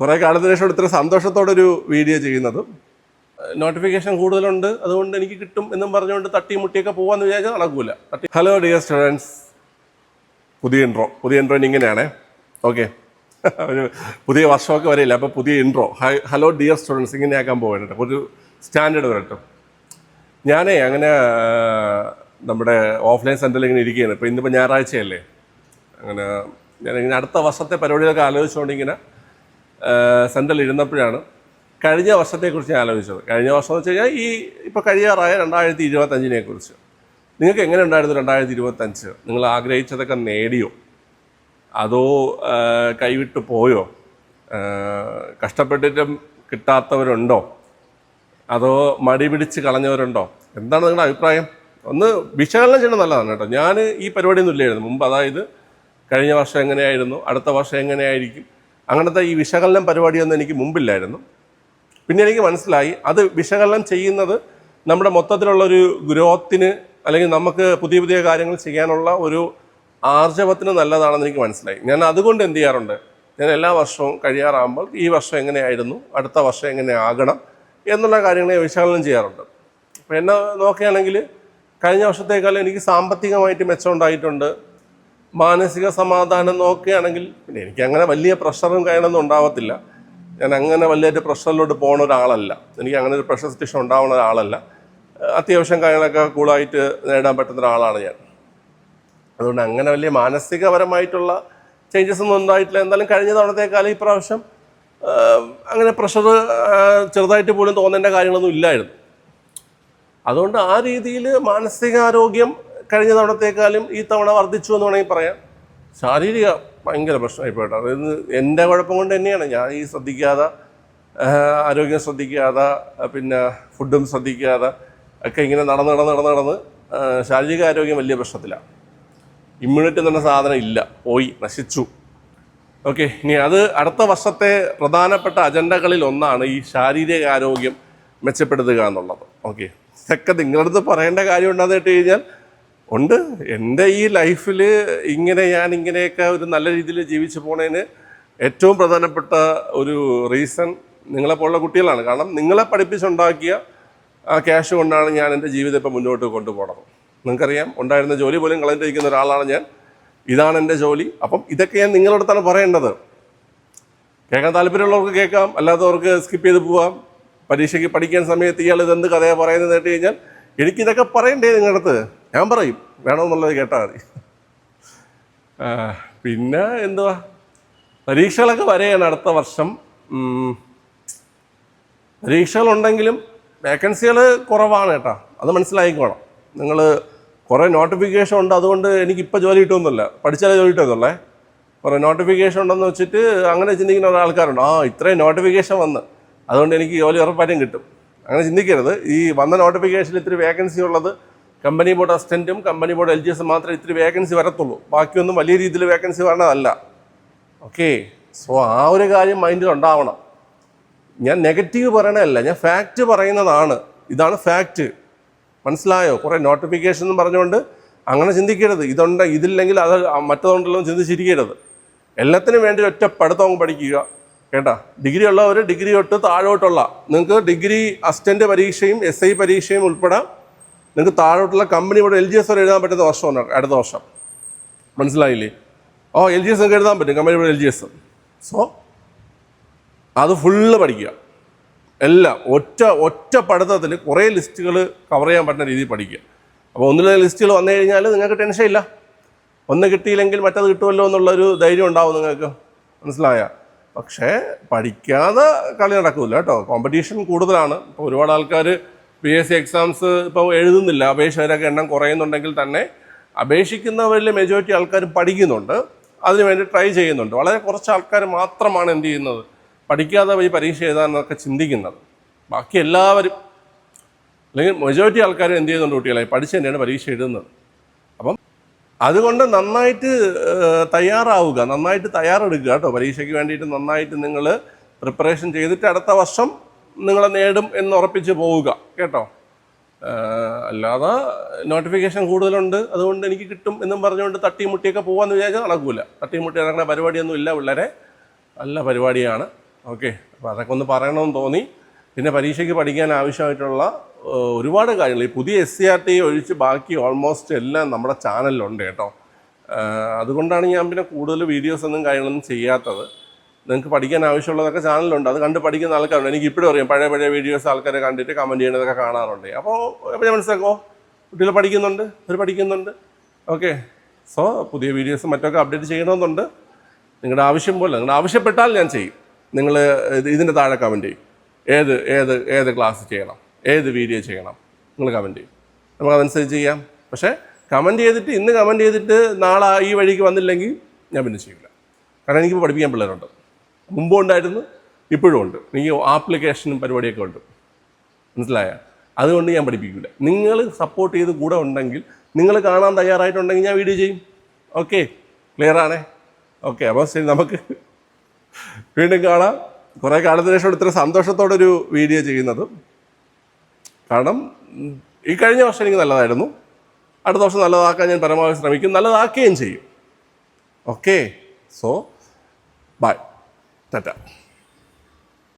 കുറേ കാലത്തിന് ശേഷം ഇത്ര സന്തോഷത്തോടെ ഒരു വീഡിയോ ചെയ്യുന്നതും നോട്ടിഫിക്കേഷൻ കൂടുതലുണ്ട് അതുകൊണ്ട് എനിക്ക് കിട്ടും എന്നും പറഞ്ഞുകൊണ്ട് തട്ടി മുട്ടിയൊക്കെ പോകാമെന്ന് വിചാരിച്ചാൽ നടക്കൂല. തട്ടി ഹലോ ഡിയർ സ്റ്റുഡൻസ് പുതിയ ഇൻട്രോ പുതിയ ഇൻട്രോ ഇങ്ങനെയാണ്. ഓക്കെ പുതിയ വർഷമൊക്കെ വരില്ല അപ്പോൾ പുതിയ ഇൻട്രോ ഹലോ ഡിയർ സ്റ്റുഡൻസ് ഇങ്ങനെയാക്കാൻ പോകണ്ട ഒരു സ്റ്റാൻഡേർഡ് വരട്ടെ ഞാനേ അങ്ങനെ നമ്മുടെ ഓഫ്ലൈൻ സെന്ററിൽ ഇങ്ങനെ ഇരിക്കുകയാണ്. ഇപ്പോൾ ഇന്നിപ്പോൾ ഞായറാഴ്ചയല്ലേ. അങ്ങനെ ഞാനിങ്ങനെ അടുത്ത വർഷത്തെ പരിപാടികളൊക്കെ ആലോചിച്ചുകൊണ്ട് ഇങ്ങനെ സെന്ററിൽ ഇരുന്നപ്പോഴാണ് കഴിഞ്ഞ വർഷത്തെക്കുറിച്ച് ഞാൻ ആലോചിച്ചത്. കഴിഞ്ഞ വർഷം എന്ന് വെച്ച് കഴിഞ്ഞാൽ ഈ ഇപ്പോൾ കഴിയാറായ രണ്ടായിരത്തി ഇരുപത്തഞ്ചിനെ കുറിച്ച്. നിങ്ങൾക്ക് എങ്ങനെ ഉണ്ടായിരുന്നു രണ്ടായിരത്തി ഇരുപത്തഞ്ച്? നിങ്ങൾ ആഗ്രഹിച്ചതൊക്കെ നേടിയോ? അതോ കൈവിട്ട് പോയോ? കഷ്ടപ്പെട്ടിട്ടും കിട്ടാത്തവരുണ്ടോ? അതോ മടി പിടിച്ച് കളഞ്ഞവരുണ്ടോ? എന്താണ് നിങ്ങളുടെ അഭിപ്രായം? ഒന്ന് വിശകലനം ചെയ്യണം നല്ലതാണ് കേട്ടോ. ഞാൻ ഈ പരിപാടിയൊന്നും ഇല്ലായിരുന്നു. മുമ്പ് അതായത് കഴിഞ്ഞ വർഷം എങ്ങനെയായിരുന്നു? അടുത്ത വർഷം എങ്ങനെയായിരിക്കും? അങ്ങനത്തെ ഈ വിശകലനം പരിപാടിയൊന്നും എനിക്ക് മുമ്പില്ലായിരുന്നു. പിന്നെ എനിക്ക് മനസ്സിലായി അത് വിശകലനം ചെയ്യുന്നത് നമ്മുടെ മൊത്തത്തിലുള്ളൊരു ഗ്രോത്തിന് അല്ലെങ്കിൽ നമുക്ക് പുതിയ പുതിയ കാര്യങ്ങൾ ചെയ്യാനുള്ള ഒരു ആർജവത്തിന് നല്ലതാണെന്ന് എനിക്ക് മനസ്സിലായി. ഞാൻ അതുകൊണ്ട് എന്ത് ചെയ്യാറുണ്ട്? ഞാൻ എല്ലാ വർഷവും കഴിയാറാകുമ്പോൾ ഈ വർഷം എങ്ങനെയായിരുന്നു? അടുത്ത വർഷം എങ്ങനെ ആകണം? എന്നുള്ള കാര്യങ്ങളെ വിശകലനം ചെയ്യാറുണ്ട്. അപ്പോൾ എന്നെ നോക്കുകയാണെങ്കിൽ കഴിഞ്ഞ വർഷത്തേക്കാൾ എനിക്ക് സാമ്പത്തികമായിട്ട് മെച്ചമുണ്ടായിട്ടുണ്ട്. മാനസിക സമാധാനം നോക്കുകയാണെങ്കിൽ പിന്നെ എനിക്ക് അങ്ങനെ വലിയ പ്രഷറും കാര്യങ്ങളൊന്നും ഉണ്ടാവത്തില്ല. ഞാൻ അങ്ങനെ വലിയൊരു പ്രഷറിലോട്ട് പോകുന്ന ഒരാളല്ല. എനിക്ക് അങ്ങനെ ഒരു പ്രഷർ സിറ്റുവേഷൻ ഉണ്ടാവുന്ന ഒരാളല്ല. അത്യാവശ്യം കാര്യങ്ങളൊക്കെ കൂളായിട്ട് നേടാൻ പറ്റുന്ന ഒരാളാണ് ഞാൻ. അതുകൊണ്ട് അങ്ങനെ വലിയ മാനസികപരമായിട്ടുള്ള ചേഞ്ചസ് ഒന്നും ഉണ്ടായിട്ടില്ല. എന്തായാലും കഴിഞ്ഞ തവണത്തേക്കാളും പ്രാവശ്യം അങ്ങനെ പ്രഷർ ചെറുതായിട്ട് പോലും തോന്നേണ്ട കാര്യങ്ങളൊന്നും ഇല്ലായിരുന്നു. അതുകൊണ്ട് ആ രീതിയിൽ മാനസികാരോഗ്യം കഴിഞ്ഞ തവണത്തേക്കാളും ഈ തവണ വർദ്ധിച്ചു എന്ന് വേണമെങ്കിൽ പറയാം. ശാരീരിക ഭയങ്കര പ്രശ്നമായി പോയിട്ട്. അതായത് എന്റെ കുഴപ്പം കൊണ്ട് തന്നെയാണ് ഞാൻ ഈ ശ്രദ്ധിക്കാതെ ആരോഗ്യം ശ്രദ്ധിക്കാതെ പിന്നെ ഫുഡും ശ്രദ്ധിക്കാതെ ഒക്കെ ഇങ്ങനെ നടന്ന് നടന്ന് നടന്ന് നടന്ന് ശാരീരിക ആരോഗ്യം വലിയ പ്രശ്നത്തിലാണ്. ഇമ്മ്യൂണിറ്റി എന്ന സാധനം ഇല്ല. പോയി നശിച്ചു. ഓക്കെ ഇനി അത് അടുത്ത വർഷത്തെ പ്രധാനപ്പെട്ട അജണ്ടകളിൽ ഒന്നാണ് ഈ ശാരീരിക ആരോഗ്യം മെച്ചപ്പെടുത്തുക എന്നുള്ളത്. ഓക്കെ ഇതൊക്കെ നിങ്ങളടുത്ത് പറയേണ്ട കാര്യം ഉണ്ടെന്ന് കേട്ട് കഴിഞ്ഞാൽ ഉണ്ട്. എന്റെ ഈ ലൈഫിൽ ഇങ്ങനെ ഞാൻ ഇങ്ങനെയൊക്കെ ഒരു നല്ല രീതിയിൽ ജീവിച്ചു പോണതിന് ഏറ്റവും പ്രധാനപ്പെട്ട ഒരു റീസൺ നിങ്ങളെ നിങ്ങളെപ്പോലുള്ള കുട്ടികളാണ്. കാരണം നിങ്ങളെ പഠിപ്പിച്ചുണ്ടാക്കിയ ആ ക്യാഷ് കൊണ്ടാണ് ഞാൻ എന്റെ ജീവിതം ഇപ്പം മുന്നോട്ട് കൊണ്ടുപോകണത് നിങ്ങൾക്കറിയാം ഉണ്ടായിരുന്ന ജോലി പോലും കളഞ്ഞിരിക്കുന്ന ഒരാളാണ് ഞാൻ. ഇതാണ് എന്റെ ജോലി. അപ്പം ഇതൊക്കെ ഞാൻ നിങ്ങളടുത്താണ് പറയേണ്ടത്. കേൾക്കാൻ താല്പര്യമുള്ളവർക്ക് കേൾക്കാം അല്ലാത്തവർക്ക് സ്കിപ്പ് ചെയ്ത് പോവാം. പരീക്ഷയ്ക്ക് പഠിക്കാൻ സമയത്ത് ഇയാൾ ഇതെന്ത് കഥയാണ് പറയുന്നത് കേട്ട് കഴിഞ്ഞാൽ എനിക്കിതൊക്കെ പറയണ്ടേ നിങ്ങളുടെ അടുത്ത്? ഞാൻ പറയും. വേണമെന്നുള്ളത് കേട്ടാൽ മതി. പിന്നെ എന്തുവാ? പരീക്ഷകളൊക്കെ വരെയാണ് അടുത്ത വർഷം. പരീക്ഷകളുണ്ടെങ്കിലും വേക്കൻസികൾ കുറവാണ് കേട്ടോ. അത് മനസ്സിലായിക്കോണം നിങ്ങൾ കുറേ നോട്ടിഫിക്കേഷൻ ഉണ്ട്. അതുകൊണ്ട് എനിക്കിപ്പോൾ ജോലി കിട്ടുമെന്നില്ല. പഠിച്ചാലേ ജോലി കിട്ടുമെന്നുള്ളേ കുറേ നോട്ടിഫിക്കേഷൻ ഉണ്ടെന്ന് വെച്ചിട്ട് അങ്ങനെ ചിന്തിക്കുന്ന ഒരാൾക്കാരുണ്ട്. ആ ഇത്രയും നോട്ടിഫിക്കേഷൻ വന്ന്. അതുകൊണ്ട് എനിക്ക് ജോലി ഉറപ്പായിട്ടും കിട്ടും. അങ്ങനെ ചിന്തിക്കരുത്. ഈ വന്ന നോട്ടിഫിക്കേഷനിൽ ഇത്തിരി വേക്കൻസി ഉള്ളത് കമ്പനി ബോർഡ് അസിസ്റ്റന്റും കമ്പനി ബോർഡ് എൽ ജി എസും മാത്രമേ ഇത്തിരി വേക്കൻസി വരത്തുള്ളൂ. ബാക്കിയൊന്നും വലിയ രീതിയിൽ വേക്കൻസി വരണതല്ല. ഓക്കെ സോ ആ ഒരു കാര്യം മൈൻഡിൽ ഉണ്ടാവണം. ഞാൻ നെഗറ്റീവ് പറയണതല്ല ഞാൻ ഫാക്റ്റ് പറയുന്നതാണ്. ഇതാണ് ഫാക്റ്റ് മനസ്സിലായോ? കുറേ നോട്ടിഫിക്കേഷൻ എന്ന് പറഞ്ഞുകൊണ്ട് അങ്ങനെ ചിന്തിക്കരുത്. ഇതുണ്ട് ഇതില്ലെങ്കിൽ അത് മറ്റതുണ്ടല്ലോ ചിന്തിച്ചിരിക്കരുത്. എല്ലാത്തിനും വേണ്ടി ഒറ്റ പഠിത്തം പഠിക്കുക. കേട്ടാ? ഡിഗ്രി ഉള്ളവർ ഡിഗ്രി തൊട്ട് താഴോട്ടുള്ള നിങ്ങൾക്ക് ഡിഗ്രി അസിസ്റ്റന്റ് പരീക്ഷയും എസ് ഐ പരീക്ഷയും ഉൾപ്പെടെ നിങ്ങൾക്ക് താഴോട്ടുള്ള കമ്പനി ഇവിടെ എൽ ജി എസ് വരെ എഴുതാൻ പറ്റുന്ന വർഷമാണ് അടുത്ത വർഷം. മനസ്സിലായില്ലേ? ഓ എൽ ജി എസ് നിങ്ങൾക്ക് എഴുതാൻ പറ്റും കമ്പനി ഇവിടെ എൽ ജി എസ് സോ അത് ഫുള്ള് പഠിക്കുക. എല്ലാം ഒറ്റ ഒറ്റ പഠിത്തത്തിൽ കുറേ ലിസ്റ്റുകൾ കവർ ചെയ്യാൻ പറ്റുന്ന രീതിയിൽ പഠിക്കുക. അപ്പോൾ ഒന്നിലെ ലിസ്റ്റുകൾ വന്നു കഴിഞ്ഞാൽ നിങ്ങൾക്ക് ടെൻഷൻ ഇല്ല. ഒന്ന് കിട്ടിയില്ലെങ്കിൽ മറ്റത് കിട്ടുമല്ലോ എന്നുള്ളൊരു ധൈര്യം ഉണ്ടാവും നിങ്ങൾക്ക്. മനസ്സിലായ? പക്ഷേ പഠിക്കാതെ കളി നടക്കില്ല കേട്ടോ. കോമ്പറ്റീഷൻ കൂടുതലാണ്. ഇപ്പോൾ ഒരുപാട് ആൾക്കാർ പി എസ് സി എക്സാംസ് ഇപ്പോൾ എഴുതുന്നില്ല. അപേക്ഷകരൊക്കെ എണ്ണം കുറയുന്നുണ്ടെങ്കിൽ തന്നെ അപേക്ഷിക്കുന്നവരിൽ മെജോറിറ്റി ആൾക്കാർ പഠിക്കുന്നുണ്ട്. അതിനുവേണ്ടി ട്രൈ ചെയ്യുന്നുണ്ട്. വളരെ കുറച്ച് ആൾക്കാർ മാത്രമാണ് എന്ത് ചെയ്യുന്നത്? പഠിക്കാതെ പോയി പരീക്ഷ എഴുതാനൊക്കെ ചിന്തിക്കുന്നത്. ബാക്കി എല്ലാവരും അല്ലെങ്കിൽ മെജോറിറ്റി ആൾക്കാരും എന്ത് ചെയ്യുന്നുണ്ട് കുട്ടികളെ? പഠിച്ച് തന്നെയാണ് പരീക്ഷ എഴുതുന്നത്. അതുകൊണ്ട് നന്നായിട്ട് തയ്യാറാവുക നന്നായിട്ട് തയ്യാറെടുക്കുക കേട്ടോ. പരീക്ഷയ്ക്ക് വേണ്ടിയിട്ട് നന്നായിട്ട് നിങ്ങൾ പ്രിപ്പറേഷൻ ചെയ്തിട്ട് അടുത്ത വർഷം നിങ്ങളെ നേടും എന്ന് ഉറപ്പിച്ച് പോവുക കേട്ടോ. അല്ലാതെ നോട്ടിഫിക്കേഷൻ കൂടുതലുണ്ട് അതുകൊണ്ട് എനിക്ക് കിട്ടും എന്നും പറഞ്ഞുകൊണ്ട് തട്ടിമുട്ടിയൊക്കെ പോകാമെന്ന് വിചാരിച്ചാൽ നടക്കില്ല തട്ടിമുട്ടി നടക്കുന്ന പരിപാടിയൊന്നും ഇല്ല പിള്ളേരെ. നല്ല പരിപാടിയാണ്. ഓക്കെ അപ്പോൾ അതൊക്കെ ഒന്ന് പറയണമെന്ന് തോന്നി. പിന്നെ പരീക്ഷയ്ക്ക് പഠിക്കാൻ ആവശ്യമായിട്ടുള്ള ഒരുപാട് കാര്യങ്ങൾ. ഈ പുതിയ എസ് സി ആർ ടി ഒഴിച്ച് ബാക്കി ഓൾമോസ്റ്റ് എല്ലാം നമ്മുടെ ചാനലിലുണ്ട് കേട്ടോ. അതുകൊണ്ടാണ് ഞാൻ പിന്നെ കൂടുതൽ വീഡിയോസ് ഒന്നും കാര്യങ്ങളൊന്നും ചെയ്യാത്തത്. നിങ്ങൾക്ക് പഠിക്കാൻ ആവശ്യമുള്ളതൊക്കെ ചാനലുണ്ട് അത് കണ്ട് പഠിക്കുന്ന ആൾക്കാരുണ്ട്. എനിക്ക് ഇപ്പോഴും അറിയാം. പഴയ പഴയ വീഡിയോസ് ആൾക്കാരെ കണ്ടിട്ട് കമന്റ് ചെയ്യണതൊക്കെ കാണാറുണ്ട്. അപ്പോൾ ഞാൻ മനസ്സിലാക്കോ കുട്ടികൾ പഠിക്കുന്നുണ്ട്? അവർ പഠിക്കുന്നുണ്ട്? ഓക്കെ സോ പുതിയ വീഡിയോസ് മറ്റൊക്കെ അപ്ഡേറ്റ് ചെയ്യണമെന്നുണ്ട്. നിങ്ങളുടെ ആവശ്യം പോലെ നിങ്ങളുടെ ആവശ്യപ്പെട്ടാൽ ഞാൻ ചെയ്യും. നിങ്ങൾ ഇതിന്റെ താഴെ കമന്റ് ചെയ്യും. ഏത് ഏത് ഏത് ക്ലാസ് ചെയ്യണം? ഏത് വീഡിയോ ചെയ്യണം? നിങ്ങൾ കമന്റ് ചെയ്യും. നമുക്ക് അതനുസരിച്ച് ചെയ്യാം. പക്ഷേ കമന്റ് ചെയ്തിട്ട് ഇന്ന് കമന്റ് ചെയ്തിട്ട് നാളെ ഈ വഴിക്ക് വന്നില്ലെങ്കിൽ ഞാൻ പിന്നെ ചെയ്യില്ല കാരണം എനിക്ക് പഠിപ്പിക്കാൻ പിള്ളേരുണ്ട്. മുമ്പും ഉണ്ടായിരുന്നു ഇപ്പോഴും ഉണ്ട്. എനിക്ക് ആപ്ലിക്കേഷനും പരിപാടിയൊക്കെ ഉണ്ട്. മനസ്സിലായ? അതുകൊണ്ട് ഞാൻ പഠിപ്പിക്കില്ല നിങ്ങൾ സപ്പോർട്ട് ചെയ്ത് കൂടെ ഉണ്ടെങ്കിൽ നിങ്ങൾ കാണാൻ തയ്യാറായിട്ടുണ്ടെങ്കിൽ ഞാൻ വീഡിയോ ചെയ്യും. ഓക്കെ ക്ലിയർ ആണേ? ഓക്കെ അപ്പോൾ ശരി നമുക്ക് വീണ്ടും കാണാം. കുറേ കാലത്തിന് ശേഷം ഇത്ര സന്തോഷത്തോടെ ഒരു വീഡിയോ ചെയ്യുന്നത്. കാരണം ഈ കഴിഞ്ഞ വർഷം എനിക്ക് നല്ലതായിരുന്നു. അടുത്ത വർഷം നല്ലതാക്കാൻ ഞാൻ പരമാവധി ശ്രമിക്കും നല്ലതാക്കുകയും ചെയ്യും. Okay so by Tata